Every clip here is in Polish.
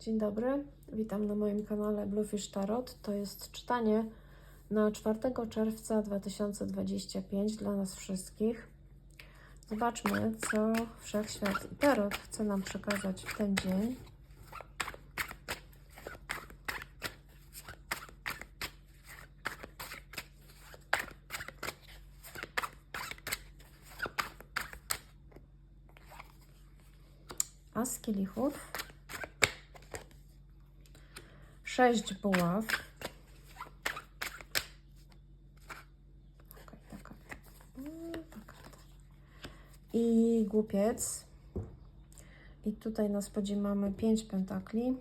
Dzień dobry, witam na moim kanale Bluefish Tarot. To jest czytanie na 4 czerwca 2025 dla nas wszystkich. Zobaczmy, co Wszechświat i Tarot chce nam przekazać w ten dzień. As kielichów, sześć buław. Mm. I głupiec. I tutaj na spodzie mamy pięć pentakli.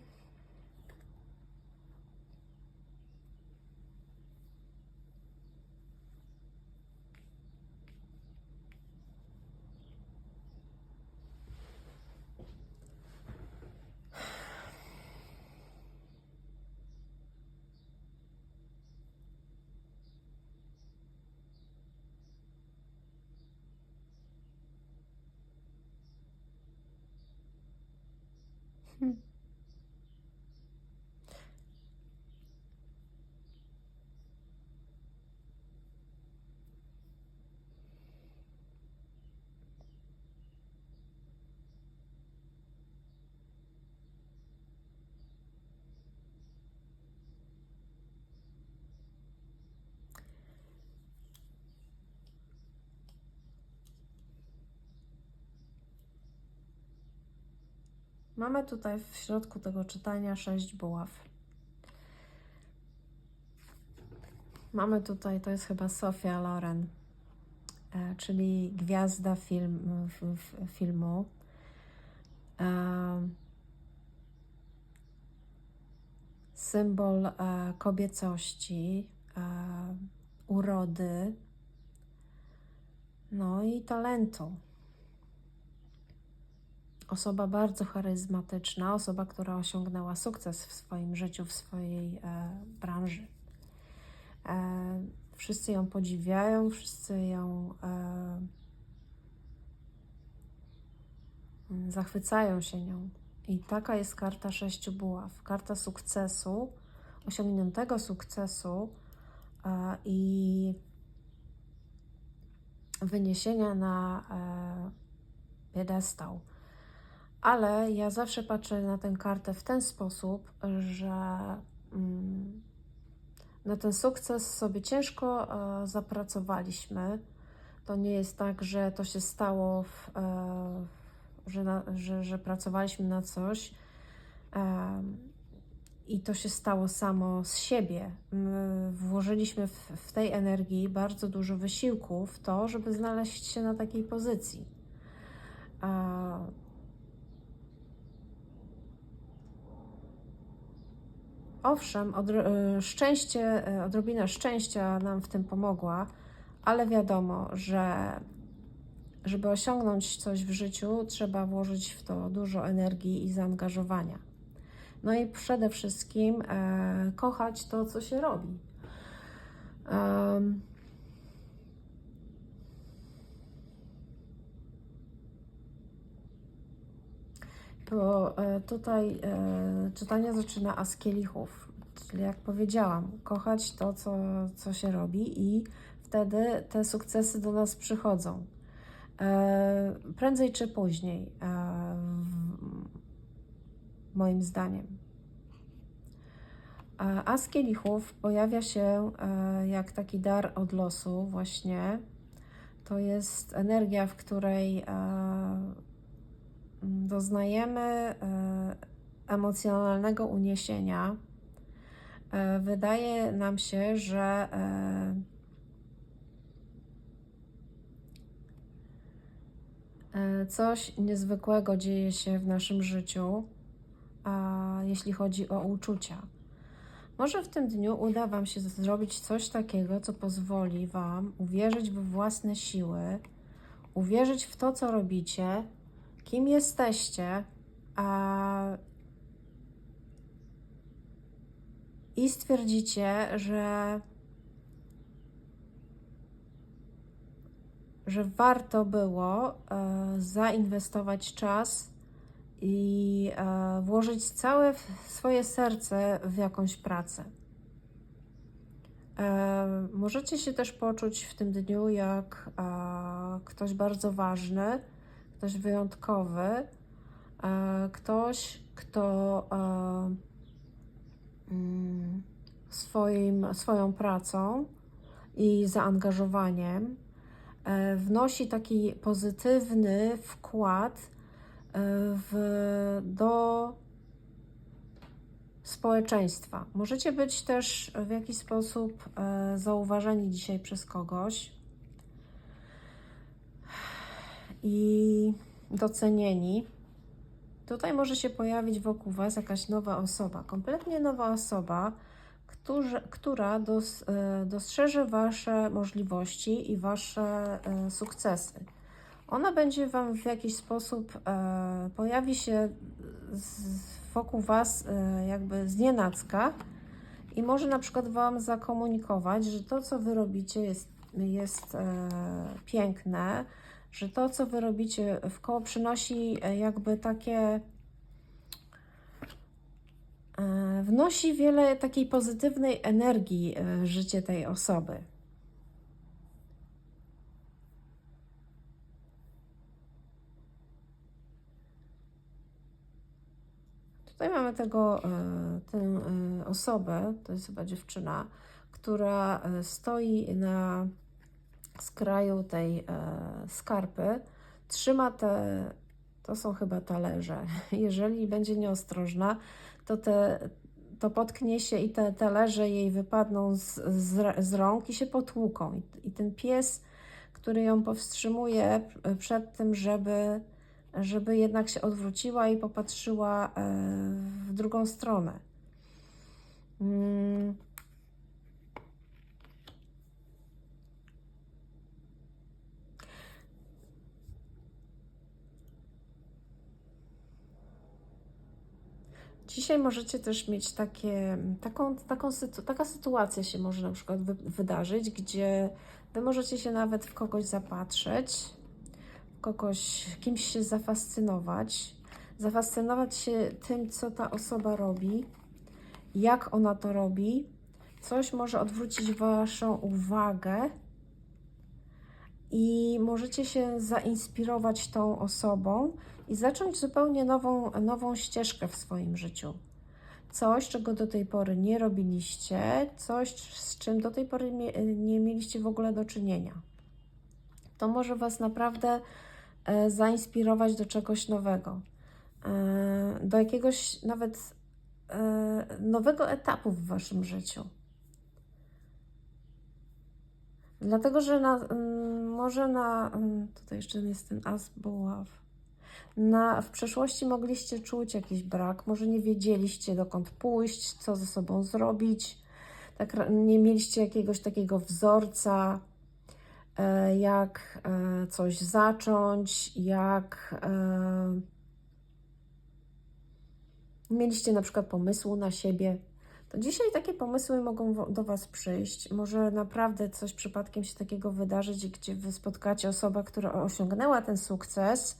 Hmm. Mamy tutaj w środku tego czytania sześć buław. Mamy tutaj, to jest chyba Sofia Loren, e, czyli gwiazda film, filmu. E, symbol e, kobiecości, urody, no i talentu osoba bardzo charyzmatyczna, osoba, która osiągnęła sukces w swoim życiu, w swojej e, branży. E, wszyscy ją podziwiają, wszyscy ją e, zachwycają się nią. I taka jest karta sześciu buław. Karta sukcesu, osiągniętego sukcesu e, i wyniesienia na e, piedestał. Ale ja zawsze patrzę na tę kartę w ten sposób, że mm, na ten sukces sobie ciężko e, zapracowaliśmy. To nie jest tak, że to się stało, w, e, że, na, że, że pracowaliśmy na coś i to się stało samo z siebie. My włożyliśmy w, w tej energii bardzo dużo wysiłku w to, żeby znaleźć się na takiej pozycji. Owszem, odro szczęście, e, odrobina szczęścia nam w tym pomogła, ale wiadomo, że żeby osiągnąć coś w życiu, trzeba włożyć w to dużo energii i zaangażowania. No i przede wszystkim e, kochać to, co się robi. Um, bo e, tutaj e, czytanie zaczyna as kielichów, czyli jak powiedziałam, kochać to, co, co się robi i wtedy te sukcesy do nas przychodzą. E, prędzej czy później, moim zdaniem. As kielichów pojawia się jak taki dar od losu, właśnie. To jest energia, w której doznajemy e, emocjonalnego uniesienia, e, wydaje nam się, że e, coś niezwykłego dzieje się w naszym życiu, jeśli chodzi o uczucia. Może w tym dniu uda Wam się zrobić coś takiego, co pozwoli Wam uwierzyć w własne siły, uwierzyć w to, co robicie, kim jesteście, a i stwierdzicie, że, że warto było e, zainwestować czas i e, włożyć całe swoje serce w jakąś pracę. E, możecie się też poczuć w tym dniu jak ktoś bardzo ważny, ktoś wyjątkowy, ktoś, kto mm, swoim, swoją pracą i zaangażowaniem wnosi taki pozytywny wkład w, do społeczeństwa. Możecie być też w jakiś sposób e, zauważeni dzisiaj przez kogoś i docenieni. Tutaj może się pojawić wokół Was jakaś nowa osoba, kompletnie nowa osoba, którzy, która dos, e, dostrzeże Wasze możliwości i Wasze e, sukcesy. Ona będzie Wam w jakiś sposób, e, pojawi się z, wokół Was e, jakby z nienacka i może na przykład Wam zakomunikować, że to, co Wy robicie jest, jest e, piękne, że to, co Wy robicie w koło przynosi e, jakby takie e, wnosi wiele takiej pozytywnej energii w życie tej osoby. Tutaj mamy tego, e, tę e, osobę, to jest chyba dziewczyna, która e, stoi na skraju tej skarpy, trzyma te, to są chyba talerze. Jeżeli będzie nieostrożna, to te, to potknie się i te talerze jej wypadną z, z, z rąk i się potłuką. I, I ten pies, który ją powstrzymuje przed tym, żeby żeby jednak się odwróciła i popatrzyła e, w drugą stronę. Mm. Dzisiaj możecie też mieć takie, taką, taką taka sytuacja się może na przykład wy, wydarzyć, gdzie Wy możecie się nawet w kogoś zapatrzeć, kogoś, kimś się zafascynować, zafascynować się tym, co ta osoba robi, jak ona to robi. Coś może odwrócić Waszą uwagę możecie się zainspirować tą osobą i zacząć zupełnie nową, nową ścieżkę w swoim życiu. Coś, czego do tej pory nie robiliście, coś, z czym do tej pory nie mieliście w ogóle do czynienia. To może Was naprawdę E, zainspirować do czegoś nowego, e, do jakiegoś nawet e, nowego etapu w Waszym życiu. Dlatego, że na, może na. Mm, tutaj jeszcze jest ten as buław. Na, w przeszłości mogliście czuć jakiś brak, może nie wiedzieliście dokąd pójść, co ze sobą zrobić, tak, nie mieliście jakiegoś takiego wzorca, E, jak e, coś zacząć, jak e, mieliście na przykład pomysłu na siebie, to dzisiaj takie pomysły mogą do Was przyjść. Może naprawdę coś przypadkiem się takiego wydarzyć, gdzie Wy spotkacie osobę, która osiągnęła ten sukces,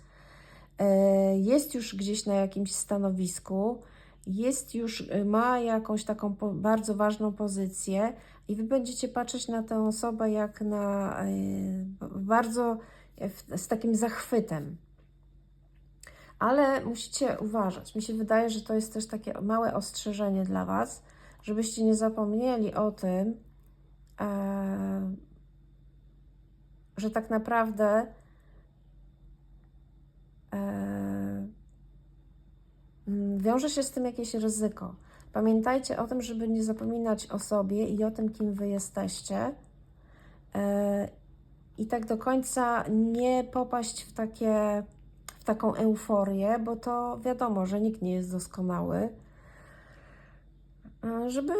jest już gdzieś na jakimś stanowisku, jest już, ma jakąś taką bardzo ważną pozycję, i wy będziecie patrzeć na tę osobę jak na e, bardzo z takim zachwytem. Ale musicie uważać. Mi się wydaje, że to jest też takie małe ostrzeżenie dla Was, żebyście nie zapomnieli o tym, e, że tak naprawdę e, wiąże się z tym jakieś ryzyko. Pamiętajcie o tym, żeby nie zapominać o sobie i o tym, kim Wy jesteście. E, I tak do końca nie popaść w, takie, w taką euforię, bo to wiadomo, że nikt nie jest doskonały. Żeby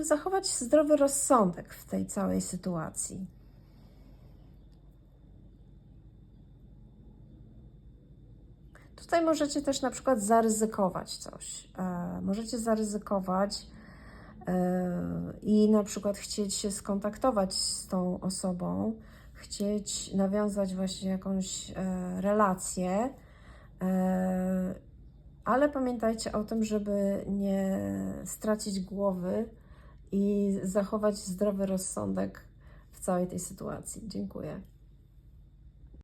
zachować zdrowy rozsądek w tej całej sytuacji. Tutaj możecie też na przykład zaryzykować coś. E, możecie zaryzykować e, i na przykład chcieć się skontaktować z tą osobą, chcieć nawiązać właśnie jakąś e, relację ale pamiętajcie o tym, żeby nie stracić głowy i zachować zdrowy rozsądek w całej tej sytuacji. Dziękuję.